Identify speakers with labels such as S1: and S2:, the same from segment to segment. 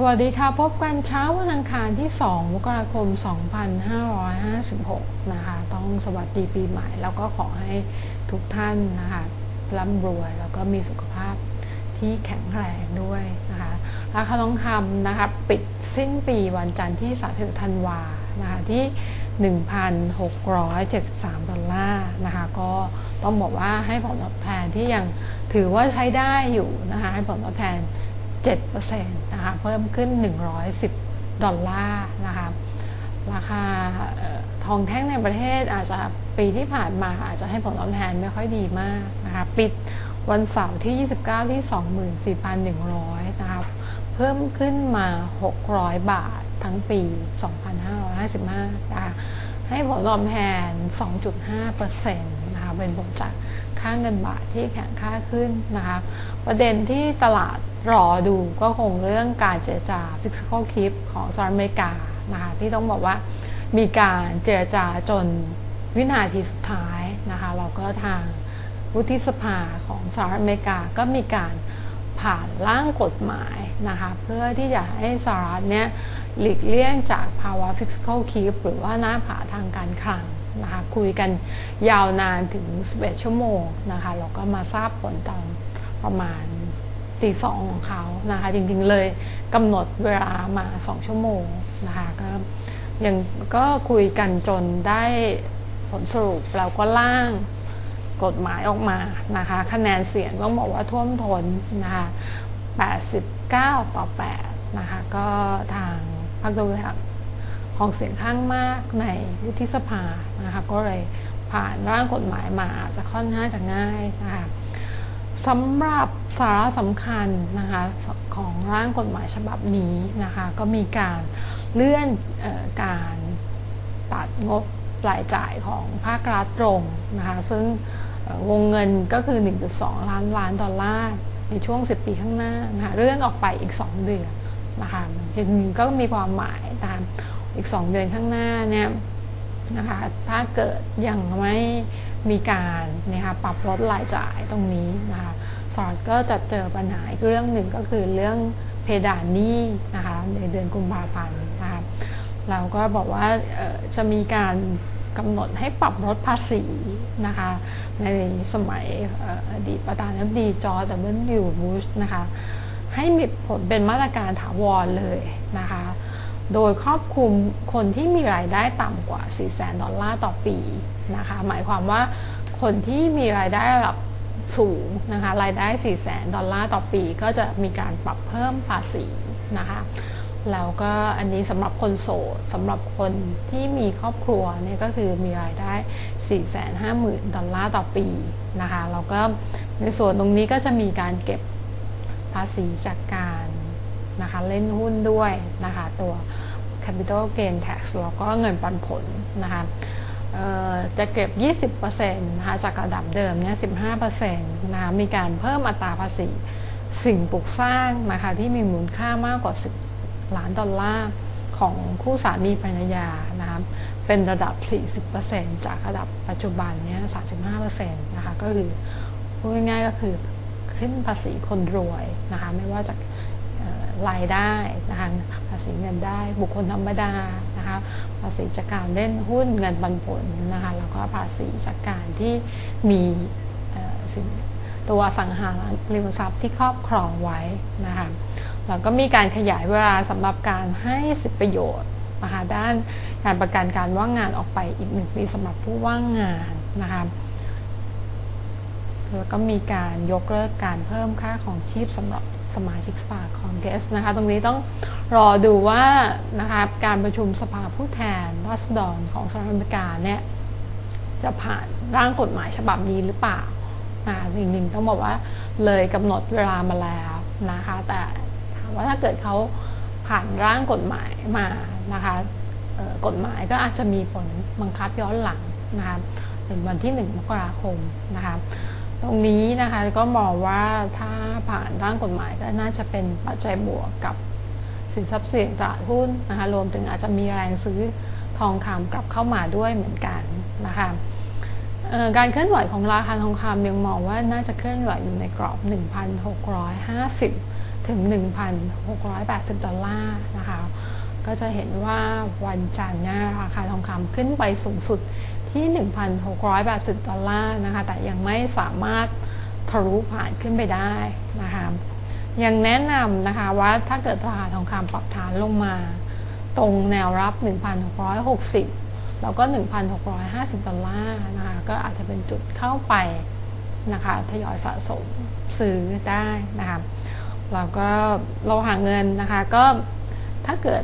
S1: สวัสดีค่ะ พบกันเช้าวันอังคารที่ 2 มกราคม 2556 นะคะ ต้องสวัสดีปีใหม่ แล้วก็ขอให้ทุกท่านนะคะร่ำรวยแล้วก็มีสุขภาพที่แข็งแรงด้วยนะคะราคาทองคำนะคะปิดสิ้นปีวันจันทร์ที่30ธันวานะคะที่ 1,673 ดอลลาร์นะคะก็ต้องบอกว่าให้ผลตอบแทนที่ยังถือว่าใช้ได้อยู่นะคะให้ผลตอบแทน 7%นะคะเพิ่มขึ้น 110 ดอลลาร์นะคะราคาทองแท่งในประเทศอาจจะปีที่ผ่านมาอาจจะให้ผลตอบแทนไม่ค่อยดีมากนะคะปิดวันเสาร์ที่ 29 ที่ 24,100 นะคะเพิ่มขึ้นมา 600 บาททั้งปี 2,555นะคะให้ผลตอบแทน 2.5%นะคะเป็นผลจาก ค่าเงินบาทที่แข็งค่าขึ้นนะคะ ประเด็นที่ตลาดรอดูก็คงเรื่องการเจรจา fiscal cliff ของสหรัฐอเมริกานะคะที่ต้องบอกว่ามีการเจรจาจนวินาทีสุดท้ายนะคะเราก็ทางวุฒิสภาของสหรัฐอเมริกาก็มีการผ่านร่างกฎหมายนะคะเพื่อที่จะให้สหรัฐเนี่ยหลีกเลี่ยงจากภาวะ fiscal cliff หรือว่าหน้าผาทางการคลัง นะคะคุยกันยาวนานถึง 11 ชั่วโมงนะคะเราก็มาทราบผลตอนประมาณตีสองของเขานะคะจริงๆเลยกำหนดเวลามา2ชั่วโมงนะคะก็ยังก็คุยกันจนได้ผลสรุปเราก็ล่างกฎหมายออกมานะคะคะแนนเสียงต้องบอกว่าท่วมท้นนะคะ89 ต่อ 8 นะคะก็ทางพรรคตะวัน ออกของเสียงข้างมากในวุฒิสภานะคะก็เลยผ่านร่างกฎหมายมาอาจจะค่อนข้างจะง่ายนะคะสำหรับสาระสำคัญนะคะของร่างกฎหมายฉบับนี้นะคะก็มีการเลื่อนออการตัดงบรายจ่ายของภาครัฐตรงนะคะซึ่งวงเงินก็คือ 1.2 ล้านล้านดอลลาร์ในช่วง 10 ปีข้างหน้านะคะเลื่อนออกไปอีก 2 เดือนนะคะจริงก็มีความหมายตาม อีก 2 เดือนข้างหน้าเนี่ยนะคะถ้าเกิดยังไม่มีการนะคะปรับลดรายจ่ายตรงนี้นะคะสหรัฐก็จะเจอปัญหาอีกเรื่องหนึ่งก็คือเรื่องเพดานหนี้นะคะในเดือนกุมภาพันธ์นะคะเราก็บอกว่าจะมีการกำหนดให้ปรับลดภาษีนะคะในสมัยอดีตประธานาธิบดีจอร์จดับเบิลยูบุชนะคะให้มีผลเป็นมาตรการถาวรเลยนะคะ โดยครอบคลุมคนที่มีรายได้ต่ำกว่า 4 0 0แสนดอลลาร์ต่อปีนะคะ หมายความว่าคนที่มีรายได้ระดับสูงนะคะ รายได้ 4 0 0แสนดอลลาร์ต่อปี ก็จะมีการปรับเพิ่มภาษีนะคะ แล้วก็อันนี้สำหรับคนโสดสำหรับคนที่มีครอบครัวเนี่ยก็คือมีรายได้ 450,000 ดอลลาร์ต่อปีนะคะ แล้วก็ในส่วนตรงนี้ก็จะมีการเก็บภาษีจากการนะคะเล่นหุ้นด้วยนะคะตัว capital gain tax แล้วก็เงินปันผลนะคะจะเก็บ 20%นะคะจากระดับเดิมเนี่ย 15%นะคะมีการเพิ่มอัตราภาษีสิ่งปลูกสร้างนะคะที่มีมูลค่ามากกว่า 10 ล้านดอลลาร์ของคู่สามีภรรยานะคะเป็นระดับ 40%จากระดับปัจจุบันเนี่ย 35%นะคะก็คือพูดง่ายๆก็คือขึ้นภาษีคนรวยนะคะไม่ว่าจาก รายได้นะคะภาษีเงินได้บุคคลธรรมดานะคะภาษีจากการเล่นหุ้นเงินปันผลนะคะแล้วก็ภาษีจากการที่มีตัวสังหาริมทรัพย์ที่ครอบครองไว้นะคะแล้วก็มีการขยายเวลาสำหรับการให้สิทธิประโยชน์นะคะด้านการประกันการว่างงานออกไปอีกหนึ่งปีสำหรับผู้ว่างงานนะคะแล้วก็มีการยกเลิกการเพิ่มค่าของชีพสำหรับ สมาชิกสภาคองเกรสนะคะตรงนี้ต้องรอดูว่านะคะการประชุมสภาผู้แทนราษฎรของสหรัฐอเมริกาเนี่ยจะผ่านร่างกฎหมายฉบับนี้หรือเปล่าอ่าจริงๆต้องบอกว่าเลยกำหนดเวลามาแล้วนะคะ แต่ถามว่าถ้าเกิดเขาผ่านร่างกฎหมายมานะคะเอ่อกฎหมายก็อาจจะมีผลบังคับย้อนหลังนะคะเป็นวันที่ 1 มกราคมนะคะ ตรงนี้นะคะก็มองว่าถ้าผ่านร่างกฎหมายก็น่าจะเป็นปัจจัยบวกกับสินทรัพย์เสี่ยงตลาดหุ้นนะคะรวมถึงอาจจะมีแรงซื้อทองคำกลับเข้ามาด้วยเหมือนกันนะคะการเคลื่อนไหวของราคาทองคำยังมองว่าน่าจะเคลื่อนไหวอยู่ในกรอบ 1,650 ถึง 1,680 ดอลลาร์นะคะก็จะเห็นว่าวันจันทร์เนี่ยราคาทองคำขึ้นไปสูงสุด ที่ 1,680 ดอลลาร์นะคะ แต่ยังไม่สามารถทะลุผ่านขึ้นไปได้นะคะยังแนะนำนะคะว่าถ้าเกิดราคาทองคำปรับฐานลงมา ตรงแนวรับ 1,660 แล้วก็ 1,650 ดอลลาร์นะคะ ก็อาจจะเป็นจุดเข้าไปนะคะทยอยสะสมซื้อได้นะคะแล้วก็เราหาเงินนะคะก็ถ้าเกิด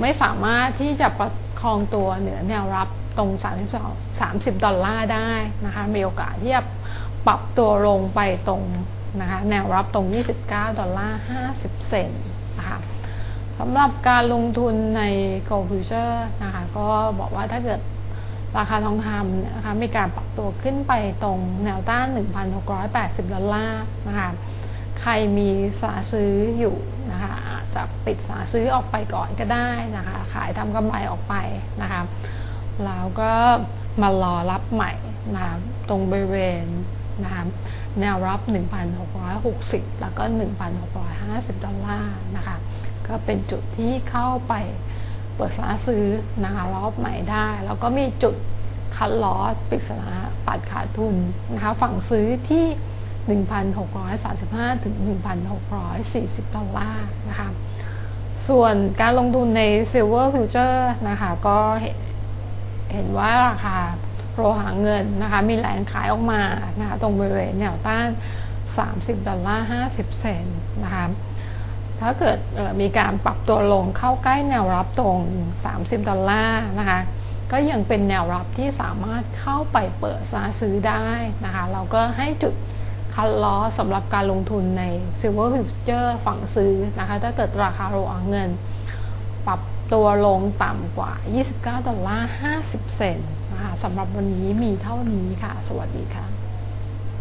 S1: ไม่สามารถที่จะประคองตัวเหนือแนวรับ ตรง 32 30 ดอลลาร์ได้นะคะมีโอกาสที่จะปรับตัวลงไปตรงนะคะแนวรับตรง 29 ดอลลาร์ 50 เซนนะคะสำหรับการลงทุนใน Gold Future นะคะก็บอกว่าถ้าเกิดราคาทองคำนะคะมีการปรับตัวขึ้นไปตรงแนวต้าน 1,680 ดอลลาร์นะคะใครมีสาซื้ออยู่นะคะอาจจะปิดสาซื้อออกไปก่อนก็ได้นะคะ ขายทำกำไรออกไปนะคะ แล้วก็มารอรับใหม่นะคะตรงบริเวณนะคะแนวรับ 1,660 แล้วก็ 1,650 ดอลลาร์นะคะก็เป็นจุดที่เข้าไปเปิดสาซื้อนะคะรอบใหม่ได้ แล้วก็มีจุดคัดลอสปริศนาตัดขาดทุนนะคะฝั่งซื้อที่ 1,635 ถึง 1,640 ดอลลาร์นะคะส่วนการลงทุนใน Silver Future นะคะก็เห็น เห็นว่าราคาโลหะเงินนะคะมีแรงขายออกมานะคะตรงบริเวณแนวต้าน 30 ดอลลาร์ 50 เซนต์นะคะถ้าเกิดมีการปรับตัวลงเข้าใกล้แนวรับตรง 30 ดอลลาร์นะคะก็ยังเป็นแนวรับที่สามารถเข้าไปเปิดซื้อได้นะคะเราก็ให้จุดคัดล้อสำหรับการลงทุนใน Silver Future ฝั่งซื้อนะคะถ้าเกิดราคาโลหะเงิน ตัวลงต่ำกว่า 29 ดอลลาร์ 50 เซนต์นะคะสำหรับวันนี้มีเท่านี้ค่ะ สวัสดีค่ะ